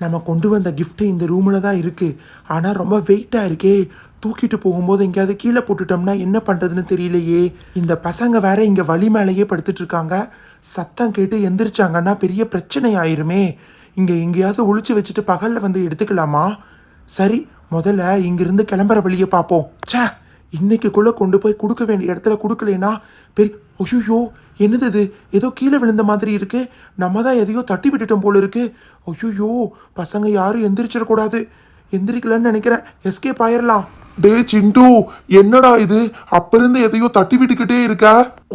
நம்ம கொண்டு வந்த கிஃப்ட்டு இந்த ரூமில் தான் இருக்குது ஆனால் ரொம்ப வெயிட்டாக இருக்கே. தூக்கிட்டு போகும்போது எங்கேயாவது கீழே போட்டுட்டோம்னா என்ன பண்ணுறதுன்னு தெரியலையே. இந்த பசங்க வேற இங்கே வழி மேலேயே படுத்துட்டு இருக்காங்க. சத்தம் கேட்டு எந்திரிச்சாங்கன்னா பெரிய பிரச்சனை ஆயிருமே. இங்கே எங்கேயாவது ஒழிச்சு வச்சுட்டு பகலில் வந்து எடுத்துக்கலாமா? சரி முதல்ல இங்கிருந்து கிளம்புற வழியை பார்ப்போம். ச்சே! இன்னைக்குள்ள கொண்டு போய் கொடுக்க வேண்டிய இடத்துல கொடுக்கலைன்னா பெரிய ஐயோ என்னது இது? ஏதோ கீழே விழுந்த மாதிரி இருக்கு. நம்ம தான் எதையோ தட்டி விட்டுட்டோம் போல இருக்கு. ஐயோ பசங்க யாரும் எந்திரிச்சிடக்கூடாது எந்திரிக்கலன்னு நினைக்கிறேன். எஸ்கேப் ஆயிரலாம். டே சிண்டு என்னடா இது? அப்ப இருந்து எதையோ தட்டி விட்டுக்கிட்டே இருக்க?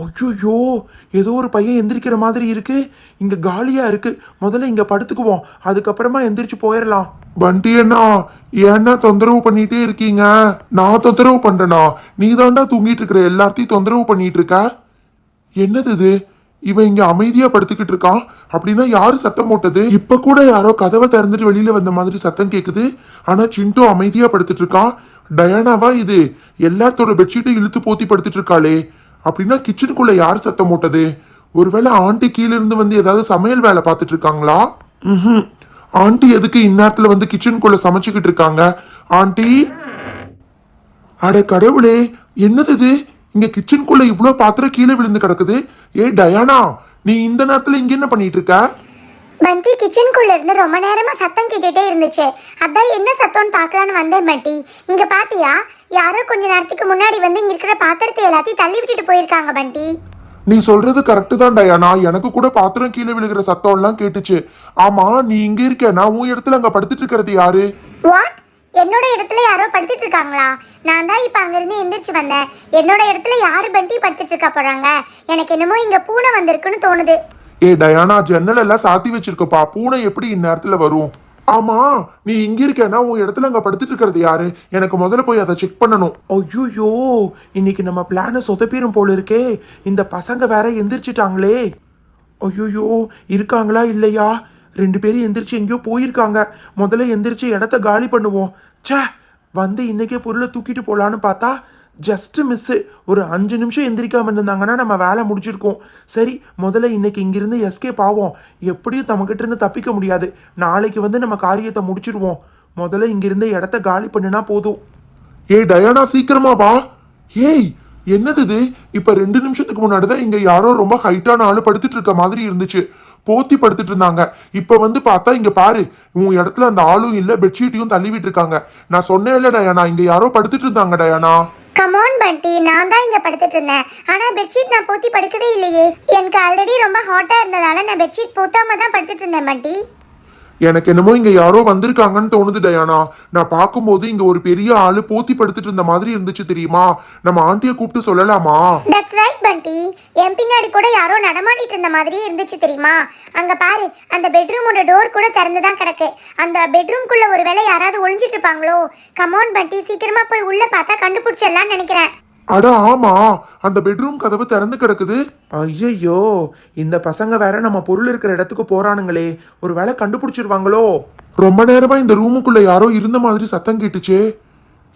ஐயோ ஏதோ ஒரு பையன் எந்திரிக்கிற மாதிரி இருக்கு. இங்க காலியா இருக்கு. முதல்ல இங்க படுத்துக்குவோம். அதுக்கப்புறமா எந்திரிச்சு போயிடலாம் பண்டி அண்ணா ஏன்னா தொந்தரவு பண்ணிட்டே இருக்கீங்க. நான் தொந்தரவு பண்றேனா? நீ தாண்டா தூங்கிட்டு இருக்கிற எல்லாத்தையும் தொந்தரவு பண்ணிட்டு இருக்க? என்னது இது? இவன் இங்க அமைதியா படுத்துக்கிட்டு இருக்கான்? அப்படின்னா யாரு சத்தம் போட்டது? இப்ப கூட யாரோ கதவை திறந்துட்டு வெளியில வந்த மாதிரி சத்தம் கேக்குது. ஆனா சிண்டு அமைதியா படுத்துட்டு இருக்கான். டயானாவா இது? எல்லாத்தோட பெட்ஷீட்டும் இழுத்து போத்தி படுத்துட்டு இருக்காளே. அப்படின்னா கிச்சனுக்குள்ள யார் சத்தம் போட்டது? ஒருவேளை ஆண்டி கீழ இருந்து வந்து ஏதாவது சமையல் வேலை பார்த்துட்டு இருக்காங்களா? ம் ஆண்டி எதுக்கு இந்நேரத்துல வந்து கிச்சனுக்குள்ள சமைச்சுக்கிட்டு இருக்காங்க? ஆண்டி? அட கடவுளே என்னது இது? இங்க கிச்சனுக்குள்ள இவ்வளோ பாத்திரம் கீழே விழுந்து கிடக்குது. ஏ டயானா நீ இந்த நேரத்துல இங்க என்ன பண்ணிட்டு இருக்க? பந்தி கிச்சனுக்குள்ள இருந்து ரொம்ப நேரமா சத்தம் கேட்டுட்டே இருந்துச்சு. அதான் என்ன சத்தம்னு பார்க்கலான்னு வந்தேன் பண்டி இங்க பாத்தியா? யாரோ கொஞ்ச நேரத்துக்கு முன்னாடி வந்து இங்க இருக்கிற பாத்திரத்தை எல்லாத்தையும் தள்ளி விட்டுட்டு போயிருக்காங்க பண்டி நீ சொல்றது கரெக்டு தான் டயானா. எனக்கு கூட பாத்திரம் கீழே விழுகிற சத்தம் எல்லாம் கேட்டுச்சு. ஆமா நீ இங்க இருக்க நான் உன் இடத்துல அங்க படுத்துட்டு இருக்கிறது யாரு? வாட் என்னோட இடத்துல யாரோ படுத்துட்டு இருக்காங்களா? நான் தான் இப்போ அங்கிருந்து எந்திரிச்சு வந்தேன். என்னோட இடத்துல யாரு பண்டி படுத்துட்டு இருக்க போறாங்க? எனக்கு என்னமோ இங்க பூனை வந்திருக்குன்னு தோணுது. ஏ டயானா ஜன்னல் எல்லாம் சாத்தி வச்சிருக்கப்பா. பூனை எப்படி இந்நேரத்துல வரும்? ஆமா நீ இங்க இருக்கேன்னா உன் இடத்துல அங்க படுத்துட்டு இருக்கிறது யாரு? எனக்கு முதல்ல போய் அதை செக் பண்ணணும். ஐயோ இன்னைக்கு நம்ம பிளான சொதப்பிரும் போல இருக்கே. இந்த பசங்க வேற எந்திரிச்சிட்டாங்களே. ஐயோ இருக்காங்களா இல்லையா? ரெண்டு பேரும் எந்திரிச்சு எங்கேயோ போயிருக்காங்க. முதல்ல எந்திரிச்சு இடத்த காலி பண்ணுவோம். ச்சே வந்து இன்னைக்கே பொருளை தூக்கிட்டு போலான்னு பார்த்தா ஜஸ்ட் மிஸ்ஸு ஒரு அஞ்சு நிமிஷம் எந்திரிக்காமல் இருந்தாங்கன்னா நம்ம வேலை முடிச்சிருக்கோம். சரி முதல்ல இன்னைக்கு இங்கிருந்து எஸ்கேப் ஆவோம். எப்படியும் நம்மக்கிட்டேருந்து தப்பிக்க முடியாது. நாளைக்கு வந்து நம்ம காரியத்தை முடிச்சிடுவோம் முதல்ல இங்கிருந்து இடத்த காலி பண்ணினா போதும். ஏய் டயானா சீக்கிரமா வா. ஏய் என்னது இது? இப்போ ரெண்டு நிமிஷத்துக்கு முன்னாடி தான் இங்கே யாரோ ரொம்ப ஹைட்டான ஆளு படுத்துட்டு இருக்க மாதிரி இருந்துச்சு. போத்தி படுத்துட்டு இருந்தாங்க. இப்போ வந்து பார்த்தா இங்கே பாரு உன் இடத்துல அந்த ஆளும் இல்லை பெட்ஷீட்டையும் தள்ளி விட்டுருக்காங்க நான் சொன்னேன் டயானா இங்கே யாரோ படுத்துட்டு இருந்தாங்க டயானா. கமோன் பண்டி நான் தான் இங்க படுத்துட்டு இருந்தேன். ஆனா பெட்ஷீட் நான் போத்தி படுக்கவே இல்லையே. எனக்கு ஆல்ரெடி ரொம்ப ஹாட்டா இருந்ததால நான் பெட்ஷீட் போத்தாம தான் படுத்துட்டு இருந்தேன் பண்டி எனக்கு என்னமோ இங்க யாரோ வந்திருக்காங்கன்னு தோணுது டயானா. நான் பார்க்கும்போது இங்க ஒரு பெரிய ஆளு போத்தி படுத்துட்டு இருந்த மாதிரி இருந்துச்சு தெரியுமா? நம்ம ஆண்டிய கூப்பிட்டு சொல்லலாமா? தட்ஸ் ரைட் பண்டி என் பின்னாடி கூட யாரோ நடமாடிட்டு இருந்த மாதிரியே இருந்துச்சு தெரியுமா? அங்க பாரு அந்த பெட்ரூமோட டோர் கூட திறந்து தான் கிடக்கு. அந்த பெட்ரூம்குள்ள ஒருவேளை யாராவது ஒளிஞ்சிட்டு இருப்பாங்களோ? கமோன் பண்டி சீக்கிரமா போய் உள்ள பார்த்தா கண்டுபிடிச்சிடலாம்னு நினைக்கிறேன். அட ஆமா. அந்த பெட்ரூம் கதவு திறந்து கிடக்குது. ஐயையோ இந்த பசங்க வேற நம்ம பொருள் இருக்கிற இடத்துக்கு போறானுங்களே. ஒரு வேளை கண்டுபிடிச்சிருவாங்களோ? ரொம்ப நேரமா இந்த ரூமுக்குள்ள யாரோ இருந்த மாதிரி சத்தம் கேட்டுச்சே.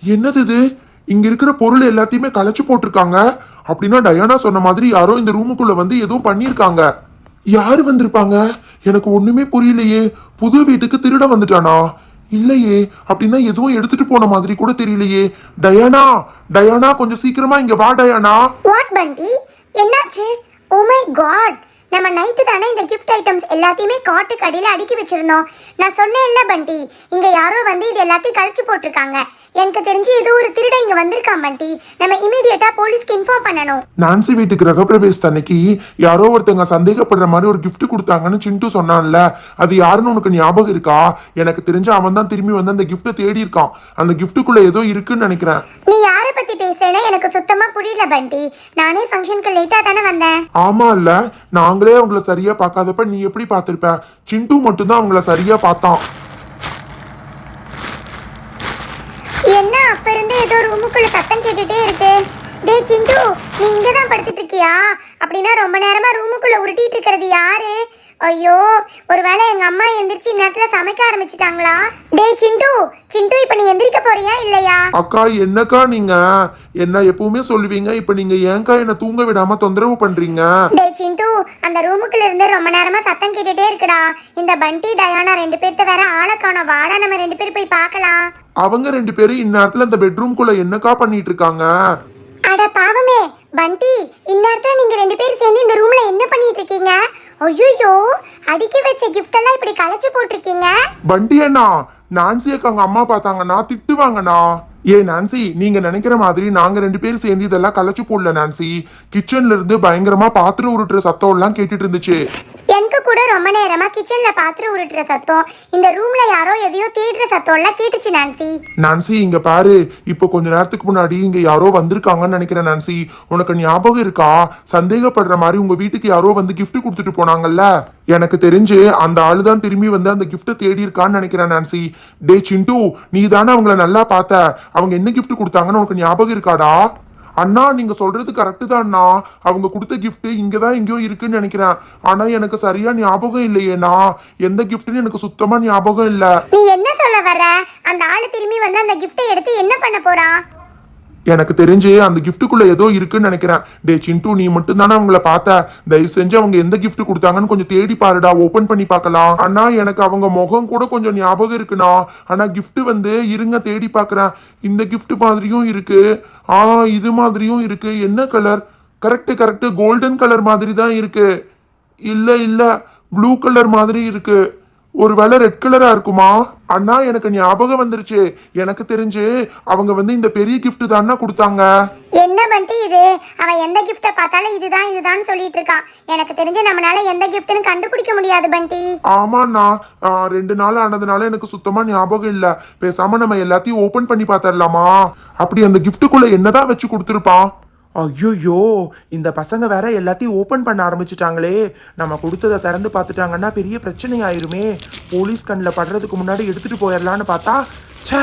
என்னது இது? இங்க இருக்கிற பொருள் எல்லாத்தையுமே கலைச்சு போட்டிருக்காங்க. அப்படின்னா டயானா சொன்ன மாதிரி யாரோ இந்த ரூமுக்குள்ள வந்து ஏதோ பண்ணிருக்காங்க யாரு வந்திருப்பாங்க? எனக்கு ஒண்ணுமே புரியலையே. புது வீட்டுக்கு திருட வந்துட்டானா? இல்லையே அப்படின்னா எதுவும் எடுத்துட்டு போன மாதிரி கூட தெரியலையே. டயானா டயானா கொஞ்சம் சீக்கிரமா இங்க வா டயானா. வாட் பண்டி என்னாச்சு? ஓ மை காட் நம்ம நைட்டு தானே இந்த கிஃப்ட் ஐட்டம்ஸ் எல்லாத்தையுமே காட்டுக்கு அடியில் அடுக்கி வச்சிருந்தோம். நான் சொன்னேன்ல பண்டி இங்க யாரோ வந்து இது எல்லாத்தையும் கழிச்சு போட்டிருக்காங்க. எனக்கு தெரிஞ்சு ஏதோ ஒரு திருட இங்க வந்திருக்கான் பண்டி. நம்ம இமீடியட்டா போலீஸ்க்கு இன்ஃபார்ம் பண்ணணும். நான்சி வீட்டு கிரகப்பிரவேச அன்னைக்கு யாரோ ஒருத்தங்க சந்தேகப்படுற மாதிரி ஒரு gift கொடுத்தாங்கன்னு சிண்டு சொன்னான்ல. அது யாருன்னு உனக்கு ஞாபகம் இருக்கா? எனக்கு தெரிஞ்ச அவன் தான் திரும்பி வந்து அந்த கிஃப்ட்டை தேடி இருக்கான். அந்த கிஃப்ட்டுக்குள்ள ஏதோ இருக்குன்னு நினைக்கிறேன். நீ யாரை பத்தி பேசுறேன்னு எனக்கு சுத்தமா புரியல பண்டி. நானே ஃபங்க்ஷனுக்கு லேட்டா தானே வந்தேன். ஆமா இல்ல நாங்களே அவங்கள சரியா பார்க்காதப்ப நீ எப்படி பார்த்துருப்ப? சிண்டு மட்டும்தான் அவங்கள சரியா பார்த்தான். என்ன அப்ப இருந்து ஏதோ ரூமுக்குள்ள சத்தம் கேட்டுட்டே இருக்கு. டேய் சிண்டு நீ இங்க தான் படுத்துட்டு இருக்கியா? அப்படின்னா ரொம்ப நேரமா ரூமுக்குள்ள உருட்டிட்டு இருக்கிறது யாரு? ஐயோ ஒருவேளை எங்க அம்மா எந்திரிச்சு இந்நேரத்துல சமைக்க ஆரம்பிச்சிட்டாங்களா? டேய் சிண்டு சிண்டு இப்ப நீ எந்திரிக்க போறியா இல்லையா? அக்கா என்னக்கா நீங்க? என்ன எப்பவுமே சொல்லுவீங்க இப்ப நீங்க ஏன்க்கா என்ன தூங்க விடாம தொந்தரவு பண்றீங்க? டேய் சிண்டு அந்த ரூமுக்குள்ள இருந்து ரொம்ப நேரமா சத்தம் கேட்டுட்டே இருக்குடா. இந்த பண்டி டயானா ரெண்டு பேர்த்த வேற ஆளை காணோம். வாடா நம்ம ரெண்டு பேரும் போய் பார்க்கலாம். அவங்க ரெண்டு பேரும் இந்நேரத்துல இந்த பெட்ரூம்குள்ள என்னக்கா பண்ணிட்டு இருக்காங்க? அட பாவமே பண்டி இந்நேரத்துல நீங்க ரெண்டு பேரும் சேர்ந்து இந்த ரூம்ல என்ன பண்ணிட்டு இருக்கீங்க? ஐயோ அடுக்கி வச்ச கிஃப்ட் எல்லாம் இப்படி களைச்சு போட்டிருக்கீங்க? பண்டி அண்ணா நான்சி அக்காங்க அம்மா பார்த்தாங்கன்னா திட்டுவாங்கண்ணா. ஏ நான்சி நீங்க நினைக்கிற மாதிரி நாங்க ரெண்டு பேரும் சேர்ந்து இதெல்லாம் களைச்சு போடல நான்சி கிச்சன்ல இருந்து பயங்கரமா பாத்திரம் உருட்டுற சத்தம் எல்லாம் கேட்டுட்டு இருந்துச்சு. ரொம்ப நேரமா கிச்சன்ல பாத்திரம் உருட்டுற சத்தம். இந்த ரூம்ல யாரோ எதையோ தேடுற சத்தம் எல்லாம் கேட்டுச்சு நான்சி. நான்சி இங்க பாரு. இப்போ கொஞ்ச நேரத்துக்கு முன்னாடி இங்க யாரோ வந்திருக்காங்கன்னு நினைக்கிறேன் நான்சி. உனக்கு ஞாபகம் இருக்கா? சந்தேகப்படுற மாதிரி உங்க வீட்டுக்கு யாரோ வந்து கிஃப்ட் கொடுத்துட்டு போனாங்கல்ல? எனக்கு தெரிஞ்சு அந்த ஆளு தான் திரும்பி வந்து அந்த கிஃப்ட்டை தேடி இருக்கான்னு நினைக்கிறேன் நான்சி. டே சிண்டு நீ தானே அவங்கள நல்லா பார்த்த. அவங்க என்ன கிஃப்ட் கொடுத்தாங்கன்னு உனக்கு ஞாபகம் இருக்காடா? அண்ணா நீங்க சொல்றது கரெக்டு தான்ண்ணா அவங்க கொடுத்த கிஃப்ட் இங்கதான் எங்கேயோ இருக்குன்னு நினைக்கிறேன். ஆனா எனக்கு சரியா ஞாபகம் இல்லையேண்ணா. எந்த கிஃப்ட்னு எனக்கு சுத்தமா ஞாபகம் இல்லை. நீ என்ன சொல்ல வர அந்த ஆளு திரும்பி வந்து அந்த கிஃப்ட்டை எடுத்து என்ன பண்ண போறான் எனக்கு தெரிஞ்சு அந்த கிஃப்ட்டுக்குள்ள ஏதோ இருக்குன்னு நினைக்கிறேன். டே சிண்டு நீ மட்டும் தானே அவங்கள பார்த்த? தயவு செஞ்சு அவங்க எந்த கிஃப்ட் கொடுத்தாங்கன்னு கொஞ்சம் தேடி பாருடா. ஓபன் பண்ணி பார்க்கலாம். அண்ணா எனக்கு அவங்க முகம் கூட கொஞ்சம் ஞாபகம் இருக்குண்ணா. ஆனா கிஃப்ட் வந்து இருங்க தேடி பார்க்கறேன். இந்த கிஃப்ட் மாதிரியும் இருக்கு. ஆ இது மாதிரியும் இருக்கு. என்ன colour correct correct golden colour மாதிரி தான் இருக்கு. இல்ல இல்ல. ப்ளூ கலர் மாதிரி இருக்குது ஒருவேளை ரெட் கலரா இருக்குமா? அண்ணா எனக்கு ஞாபகம் வந்துருச்சு. எனக்கு தெரிஞ்சு அவங்க வந்து இந்த பெரிய gift தானே கொடுத்தாங்க. என்ன பண்ணிட்டு இது? அவன் எந்த கிஃப்ட்டை பார்த்தாலும் இதுதான் இதுதான் சொல்லிட்டு இருக்கான். எனக்கு தெரிஞ்சு நம்மளால எந்த கிஃப்ட்னு கண்டுபிடிக்க முடியாது பண்டி. ஆமாண்ணா. ரெண்டு நாள் ஆனதுனால எனக்கு சுத்தமா ஞாபகம் இல்ல. பேசாம நம்ம எல்லாத்தையும் ஓபன் பண்ணி பார்த்தரலாமா அப்படி அந்த கிஃப்ட்டுக்குள்ள என்னதான் வச்சு கொடுத்துருப்பான்? ஐயோ இந்த பசங்க வேற எல்லாத்தையும் ஓபன் பண்ண ஆரம்பிச்சிட்டாங்களே. நம்ம கொடுத்ததை திறந்து பார்த்துட்டாங்கன்னா பெரிய பிரச்சனை ஆயிருமே போலீஸ் கண்ணில் படுறதுக்கு முன்னாடி எடுத்துட்டு போயிடலான்னு பார்த்தா ச்சே.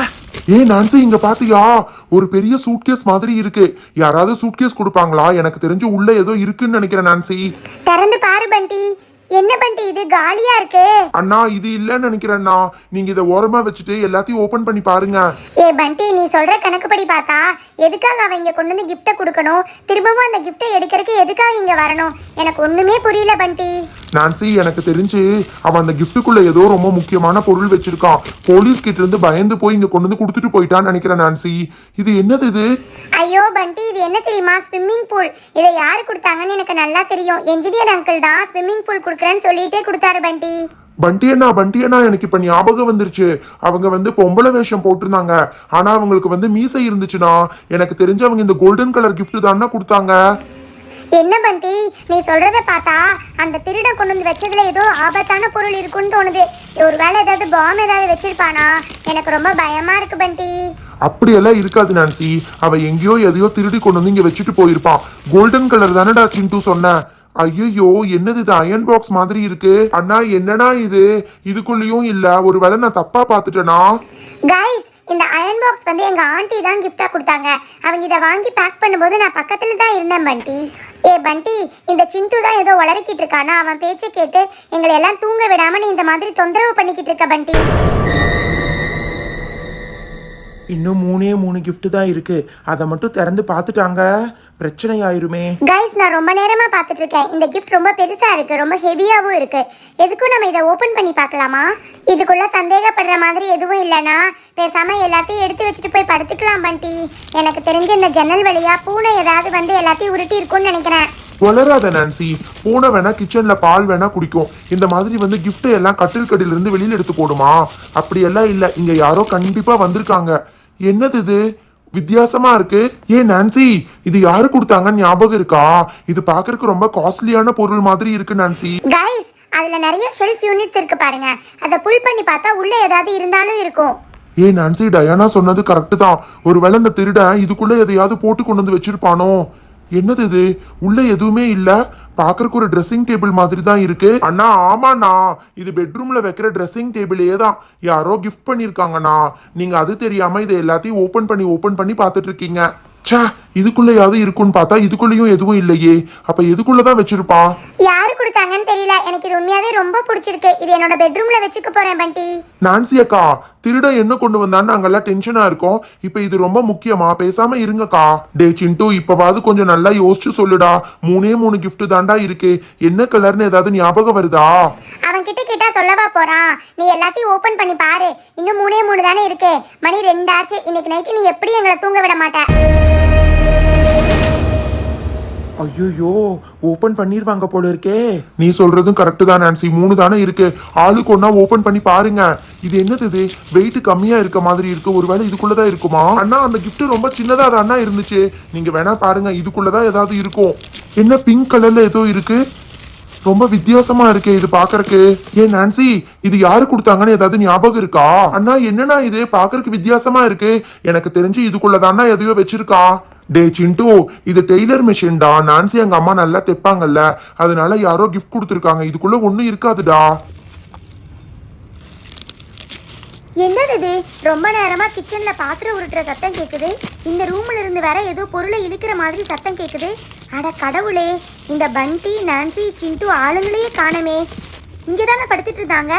ஏ நான்சி இங்க பாத்தியா? ஒரு பெரிய சூட்கேஸ் மாதிரி இருக்கு. யாராவது சூட்கேஸ் கொடுப்பாங்களா? எனக்கு தெரிஞ்சு உள்ள ஏதோ இருக்குன்னு நினைக்கிறேன் நான்சி. திறந்து பாரு பண்டி. என்ன பண்டி இது? காலியா இருக்கு. அண்ணா இது இல்லைன்னு நினைக்கிறேன்னா நீங்க இதை ஓரமா வச்சுட்டு எல்லாத்தையும் ஓபன் பண்ணி பாருங்க. ஏ பண்டி நீ சொல்ற கணக்குப்படி பார்த்தா எதுக்காக அவன் இங்க கொண்டு வந்து கிஃப்ட்டை கொடுக்கணும்? திரும்பவும் அந்த கிஃப்ட்டை எடுக்கிறதுக்கு எதுக்காக இங்க வரணும்? எனக்கு ஒண்ணுமே புரியல பண்டி. நான்சி எனக்கு தெரிஞ்சு அவன் அந்த கிஃப்ட்டுக்குள்ள ஏதோ ரொம்ப முக்கியமான பொருள் வச்சிருக்கான். போலீஸ் கிட்ட இருந்து பயந்து போய் இங்க கொண்டு வந்து கொடுத்துட்டு போயிட்டான்னு நினைக்கிறேன் நான்சி இது என்னது இது? ஐயோ பண்டி இது என்ன தெரியுமா? ஸ்விம்மிங் பூல் இதை யாரு கொடுத்தாங்கன்னு எனக்கு நல்லா தெரியும். என்ஜினியர் அங்கிள் தான் ஸ்விம்மிங் பூல் கொடுக்குறேன்னு சொல்லிட்டே கொடுத்தாரு பண்டி. பண்டி அண்ணா பண்டி அண்ணா எனக்கு இப்ப ஞாபகம் வந்துருச்சு. அவங்க வந்து பொம்பளை வேஷம் போட்டிருந்தாங்க. ஆனா அவங்களுக்கு வந்து மீசை இருந்துச்சுன்னா எனக்கு தெரிஞ்சு அவங்க இந்த கோல்டன் கலர் gift தானே கொடுத்தாங்க. என்ன பண்டி? நீ சொல்றத பார்த்தா அந்த திருடன் கொண்டு வந்து வச்சதுல ஏதோ ஆபத்தான பொருள் இருக்குன்னு தோணுது. ஒருவேளை ஏதாவது பாம் ஏதாவது வச்சிருப்பானா? எனக்கு ரொம்ப பயமா இருக்கு பண்டி. அப்படியெல்லாம் இருக்காது நான்சி. அவ எங்கேயோ எதையோ திருடி கொண்டு வந்து இங்க வச்சுட்டு போயிருப்பான் கோல்டன் கலர் தானடா சிண்டு சொன்ன. ஐயோ என்னது இது? அயன் பாக்ஸ் மாதிரி இருக்கு. அண்ணா என்னடா இது? இதுக்குள்ளேயும் இல்ல. ஒருவேளை நான் தப்பா பாத்துட்டேனா கைஸ் இந்த அயன் பாக்ஸ் வந்து எங்க ஆண்டி தான் கிஃப்டா கொடுத்தாங்க. அவங்க இதை வாங்கி பேக் பண்ணும்போது நான் பக்கத்துல தான் இருந்தேன் பண்டி. ஏ பண்டி இந்த சிண்டு தான் ஏதோ உளறிக்கிட்டு இருக்கானா அவன் பேச்சை கேட்டு எங்களை எல்லாம் தூங்க விடாம நீ இந்த மாதிரி தொந்தரவு பண்ணிக்கிட்டு இருக்க பண்டி. இன்னும் மூணே மூணு gift தான் இருக்கு. அதை மட்டும் திறந்து பார்த்துட்டாங்க. பிரச்சனை ஆயிருமே கைஸ் நான் ரொம்ப நேரமா பார்த்துட்டு இருக்கேன் இந்த gift ரொம்ப பெருசா இருக்கு. ரொம்ப ஹெவியாவும் இருக்கு. எதுக்கும் நம்ம இதை ஓபன் பண்ணி பார்க்கலாமா? இதுக்குள்ள சந்தேகப்படுற மாதிரி எதுவும் இல்லைனா பேசாம எல்லாத்தையும் எடுத்து வச்சுட்டு போய் படுத்துக்கலாம் பண்டி. எனக்கு தெரிஞ்ச இந்த ஜன்னல் வழியா பூனை ஏதாவது வந்து எல்லாத்தையும் உருட்டி இருக்கும்னு நினைக்கிறேன். வளராத நான்சி பூனை வேணா கிச்சன்ல பால் வேணா குடிக்கும். இந்த மாதிரி வந்து gift எல்லாம் கட்டில் கடியில இருந்து வெளியில எடுத்து போடுமா? அப்படியெல்லாம் இல்ல. இங்க யாரோ கண்டிப்பா வந்திருக்காங்க. என்னது இது? வித்தியாசமா இருக்கு. ஏ நான்சி இது யாரு கொடுத்தாங்கன்னு ஞாபகம் இருக்கா? இது பாக்குறதுக்கு ரொம்ப காஸ்ட்லியான பொருள் மாதிரி இருக்கு நான்சி. கைஸ் அதுல நிறைய ஷெல்ஃப் யூனிட்ஸ் இருக்கு பாருங்க. அதை புல் பண்ணி பார்த்தா உள்ள ஏதாவது இருந்தாலும் இருக்கும். ஏ நான்சி டயானா சொன்னது கரெக்ட் தான். ஒருவேளை இந்த திருடன் இதுக்குள்ள எதையாவது போட்டு கொண்டு வந்து வச்சிருப்பானோ? என்னது இது? உள்ள எதுவுமே இல்ல. பாக்குறக்கு ஒரு ட்ரெஸ்ஸிங் டேபிள் மாதிரி தான் இருக்கு. அண்ணா ஆமாண்ணா. இது பெட்ரூம்ல வைக்கிற ட்ரெஸ்ஸிங் டேபிளே தான். யாரோ கிஃப்ட் பண்ணிருக்காங்கண்ணா நீங்க அது தெரியாம இதை எல்லாத்தையும் ஓபன் பண்ணி ஓபன் பண்ணி பார்த்துட்டு இருக்கீங்க. ச்சே இதுக்குள்ளயாவது இருக்குன்னு பார்த்தா இதுக்குள்ளேயும் எதுவும் இல்லையே. அப்ப எதுக்குள்ளதான் வச்சிருப்பா? யாரு கொடுத்தாங்கன்னு தெரியல. எனக்கு இது உண்மையாவே ரொம்ப பிடிச்சிருக்கு. இது என்னோட பெட்ரூம்ல வச்சுக்க போறேன் பண்டி. நான்சி அக்கா திருட என்ன கொண்டு வந்தான்னு நாங்கெல்லாம் டென்ஷனா இருக்கோம். இப்ப இது ரொம்ப முக்கியமா? பேசாம இருங்கக்கா. டே சிண்டு இப்பவாவது கொஞ்சம் நல்லா யோசிச்சு சொல்லுடா. மூணே மூணு gift தாண்டா இருக்கு. என்ன கலர்னு ஏதாவது ஞாபகம் வருதா? அவன் கிட்ட கேட்டா சொல்லவா போறான் நீ எல்லாத்தையும் ஓபன் பண்ணி பாரு. இன்னும் மூணே மூணு தானே இருக்கு. மணி ரெண்டாச்சு. இன்னைக்கு நைட்டு நீ எப்படி எங்களை தூங்க விட மாட்ட. ஐயோ ஓபன் பண்ணிருவாங்க போல இருக்கே. நீ சொல்றதும் கரெக்ட் தான் நான்சி மூணு தானே இருக்கு. ஆளுக்கு ஒன்னா ஓபன் பண்ணி பாருங்க. இது என்னது இது? வெயிட் கம்மியா இருக்க மாதிரி இருக்கு. ஒருவேளை இதுக்குள்ளதான் இருக்குமா? அண்ணா அந்த கிஃப்ட் ரொம்ப சின்னதா தானா இருந்துச்சு. நீங்க வேணா பாருங்க இதுக்குள்ளதான் ஏதாவது இருக்கும். என்ன பிங்க் கலர்ல ஏதோ இருக்கு? ரொம்ப வித்தியாசமா இருக்கே இது பாக்குறக்கு ஏன் நான்சி இது யாரு கொடுத்தாங்கன்னு ஏதாவது ஞாபகம் இருக்கா? அண்ணா என்னண்ணா இது? பாக்குறதுக்கு வித்தியாசமா இருக்கு. எனக்கு தெரிஞ்சு இதுக்குள்ளதான்னா எதையோ வச்சிருக்கா. டே சிண்டு இது டெய்லர் மிஷின்டா? நான்சி எங்க அம்மா நல்லா தைப்பாங்கல்ல. அதனால யாரோ கிஃப்ட் கொடுத்துருக்காங்க. இதுக்குள்ள ஒன்றும் இருக்காதுடா. என்னது இது? ரொம்ப நேரமா கிச்சன்ல பாத்திரம் உருட்டுற சத்தம் கேக்குது. இந்த ரூம்ல இருந்து வேற ஏதோ பொருளை இழுக்கிற மாதிரி சத்தம் கேக்குது. அட கடவுளே இந்த பண்டி நான்சி சிண்டு ஆளுங்களையே காணமே. இங்கே தானே படுத்துட்டு இருந்தாங்க?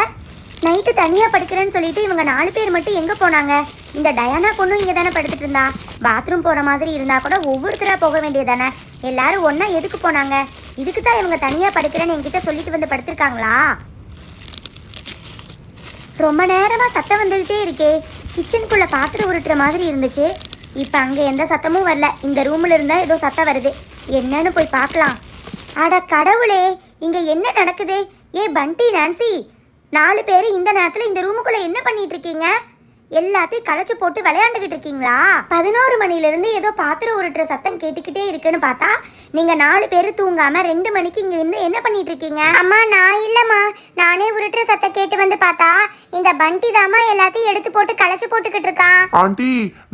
நைட்டு தனியாக படுக்கிறேன்னு சொல்லிட்டு இவங்க நாலு பேர் மட்டும் எங்கே போனாங்க? இந்த டயானா பொண்ணும் இங்கே தானே படுத்துட்டு இருந்தா. பாத்ரூம் போகிற மாதிரி இருந்தால் கூட ஒவ்வொருத்தராக போக வேண்டியதானே எல்லாரும் ஒன்றா எதுக்கு போனாங்க? இதுக்கு தான் இவங்க தனியாக படுக்கிறேன்னு என்கிட்ட சொல்லிட்டு வந்து படுத்திருக்காங்களா? ரொம்ப நேரமாக சத்தம் வந்துகிட்டே இருக்கே. கிச்சனுக்குள்ளே பாத்திரம் உருட்டுற மாதிரி இருந்துச்சு. இப்போ அங்கே எந்த சத்தமும் வரல. இந்த ரூமில் இருந்தால் ஏதோ சத்தம் வருது. என்னன்னு போய் பார்க்கலாம். அட கடவுளே இங்கே என்ன நடக்குது? ஏ பண்டி நான்சி. நாலு பேர் இந்த நேரத்துல இந்த ரூமுக்குள்ள என்ன பண்ணிட்டு இருக்கீங்க? எல்லாத்தையும் களைச்சு போட்டு விளையாண்டுகிட்டு இருக்கீங்களா? பதினோரு மணில இருந்து ஏதோ பாத்திரம் உருட்டுற சத்தம் கேட்டுக்கிட்டே இருக்குன்னு பார்த்தா நீங்க நாலு பேர் தூங்காம ரெண்டு மணிக்கு இங்க இருந்து என்ன பண்ணிட்டு இருக்கீங்க? அம்மா நான் இல்லம்மா. நானே உருட்டுற சத்தம் கேட்டு வந்து பார்த்தா இந்த பண்டி தாமா எல்லாத்தையும் எடுத்து போட்டு களைச்சு போட்டுக்கிட்டு இருக்கான் ஆண்டி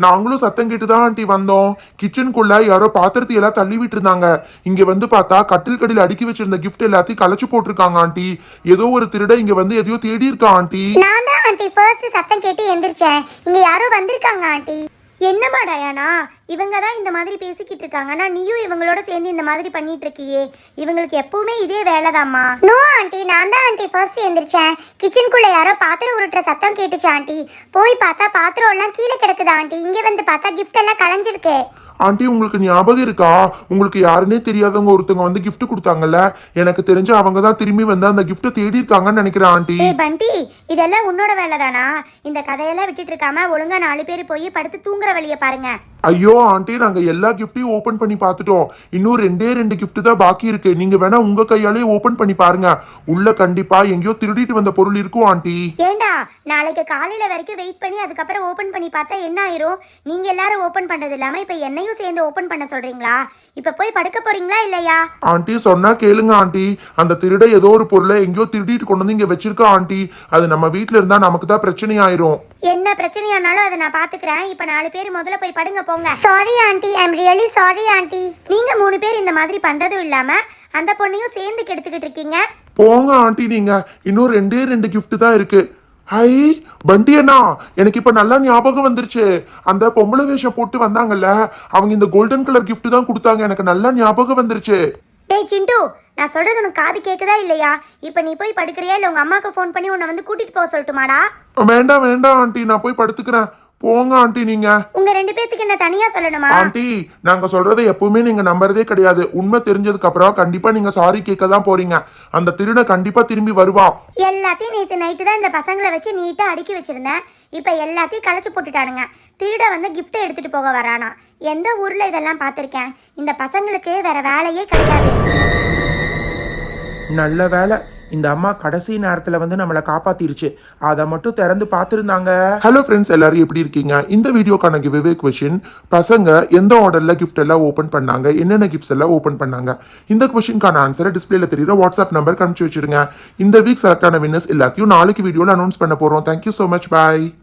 நாங்களும் சத்தம் கேட்டுதான் ஆண்டி வந்தோம். கிச்சனுக்குள்ள யாரோ பாத்திரத்தை எல்லாம் தள்ளி விட்டு இருந்தாங்க இங்க வந்து பார்த்தா கட்டில் கடியில் அடுக்கி வச்சிருந்த கிஃப்ட் எல்லாத்தையும் கலைச்சு போட்டிருக்காங்க ஆண்டி. ஏதோ ஒரு திருட இங்க வந்து எதையோ தேடி இருக்கா ஆண்டி? நான் தான் ஆண்டி ஃபர்ஸ்ட் சத்தம் கேட்டு எந்திரிச்சேன். இங்க யாரோ வந்திருக்காங்க ஆண்டி. என்னம்மா டயானா? இவங்க தான் இந்த மாதிரி பேசிக்கிட்டு இருக்காங்கன்னா நீயும் இவங்களோட சேர்ந்து இந்த மாதிரி பண்ணிட்டு இருக்கியே. இவங்களுக்கு எப்பவுமே இதே வேலைதாம்மா. No aunty. நான் தான் ஆண்டி ஃபர்ஸ்ட் எந்திரிச்சேன். கிச்சனுக்குள்ள யாரோ பாத்திரம் உருட்டுற சத்தம் கேட்டுச்சு ஆண்டி. போய் பார்த்தா பாத்திரம் எல்லாம் கீழே கிடக்குது ஆண்டி. இங்கே வந்து பார்த்தா கிஃப்ட் எல்லாம் கலைஞ்சிருக்கு. ஆண்டி உங்களுக்கு ஞாபகம் இருக்கா? உங்களுக்கு யாருன்னே தெரியாதவங்க ஒருத்தவங்க வந்து கிஃப்ட் கொடுத்தாங்கல்ல? எனக்கு தெரிஞ்ச அவங்க தான் திரும்பி வந்து அந்த கிஃப்ட் தேடி இருக்காங்கன்னு நினைக்கிறேன் ஆண்டி. ஏய் பண்டி இதெல்லாம் உன்னோட வேலைதானா? இந்த கதையெல்லாம் விட்டுட்டு இருக்காம ஒழுங்கா நாலு பேர் போய் படுத்து தூங்குற வழியை பாருங்க. ஐயோ ஆண்டி நாங்க எல்லா கிஃப்டையும் ஓபன் பண்ணி பார்த்துட்டோம். இன்னும் ரெண்டே ரெண்டு gift தான் பாக்கி இருக்கு. நீங்க வேணா உங்க கையாலே ஓபன் பண்ணி பாருங்க. உள்ள கண்டிப்பா எங்கேயோ திருடிட்டு வந்த பொருள் இருக்கும் ஆண்டி. ஏண்டா நாளைக்கு காலையில வரைக்கும் வெயிட் பண்ணி அதுக்கப்புறம் ஓபன் பண்ணி பார்த்தா என்ன ஆயிரும்? நீங்க எல்லாரும் ஓபன் பண்றது இல்லாம இப்ப என்னையும் சேர்ந்து ஓபன் பண்ண சொல்றீங்களா? இப்ப போய் படுக்க போறீங்களா இல்லையா? ஆண்டி சொன்னா கேளுங்க ஆண்டி. அந்த திருட ஏதோ ஒரு பொருளை எங்கேயோ திருடிட்டு கொண்டு வந்து இங்க வச்சிருக்கா ஆண்டி. அது நம்ம வீட்ல இருந்தா நமக்கு தான் பிரச்சனை ஆயிரும் என்ன பிரச்சனையானாலும் அதை நான் பாத்துக்கிறேன். இப்ப நாலு பேர் முதல்ல போய் படுங்க போங்க. Sorry aunty I'm really sorry aunty நீங்க மூணு பேர் இந்த மாதிரி பண்றதும் இல்லாம அந்த பொண்ணையும் சேர்ந்து கெடுத்துக்கிட்டு இருக்கீங்க. போங்க ஆண்டி நீங்க. இன்னும் ரெண்டே ரெண்டு gift தான் இருக்கு. ஹை பண்டி அண்ணா. எனக்கு இப்ப நல்லா ஞாபகம் வந்துருச்சு. அந்த பொம்பளை வேஷம் போட்டு வந்தாங்கல்ல அவங்க இந்த கோல்டன் கலர் gift தான் கொடுத்தாங்க. எனக்கு நல்லா ஞாபகம் வந்துருச்சு. டேய் சிண்டு. நான் சொல்றது உனக்கு காது கேக்குதா இல்லையா? இப்ப நீ போய் படுக்கிறியா? இல்ல உங்க அம்மாக்கு ஃபோன் பண்ணி உன்னை வந்து கூட்டிட்டு போக சொல்லட்டுமாடா? வேண்டாம் வேண்டாம் ஆண்டி. நான் போய் படுத்துக்கிறேன். போங்க ஆண்டி நீங்க. உங்க ரெண்டு பேத்துக்கு என்ன தனியா சொல்லணுமா? ஆண்டி நாங்க சொல்றதை எப்பவுமே நீங்க நம்புறதே கிடையாது. உண்மை தெரிஞ்சதுக்கு அப்புறம் கண்டிப்பா நீங்க சாரி கேட்க தான் போறீங்க. அந்த திருட கண்டிப்பா திரும்பி வருவான் எல்லாத்தையும் நேற்று நைட்டு தான் இந்த பசங்களை வச்சு நீட்டாக அடுக்கி வச்சிருந்தேன். இப்போ எல்லாத்தையும் களைச்சு போட்டுட்டானுங்க. திருட வந்து கிஃப்ட்டை எடுத்துட்டு போக வரானா. எந்த ஊர்ல இதெல்லாம் பார்த்துருக்கேன்? இந்த பசங்களுக்கு வேற வேலையே கிடையாது. நல்ல வேலை. இந்த அம்மா கடைசி நேரத்துல வந்து நம்மளை காப்பாத்திருச்சு. அதை மட்டும் திறந்து பார்த்துருந்தாங்க. ஹலோ ஃப்ரெண்ட்ஸ் எல்லாரும் எப்படி இருக்கீங்க? இந்த வீடியோக்கான கிவ்வே கொஷின் பசங்க எந்த ஆர்டர்ல கிஃப்ட் எல்லாம் ஓபன் பண்ணாங்க? என்னென்ன கிஃப்ட்ஸ் எல்லாம் ஓபன் பண்ணாங்க? இந்த கொஷினுக்கான ஆன்சரை டிஸ்பிளேல தெரியுற வாட்ஸ்அப் நம்பர் கணிச்சு வச்சிருங்க. இந்த வீக் செலக்ட் ஆன வின்னர்ஸ் எல்லாத்தையும் நாளைக்கு வீடியோல அனௌன்ஸ் பண்ண போறோம். Thank you so much bye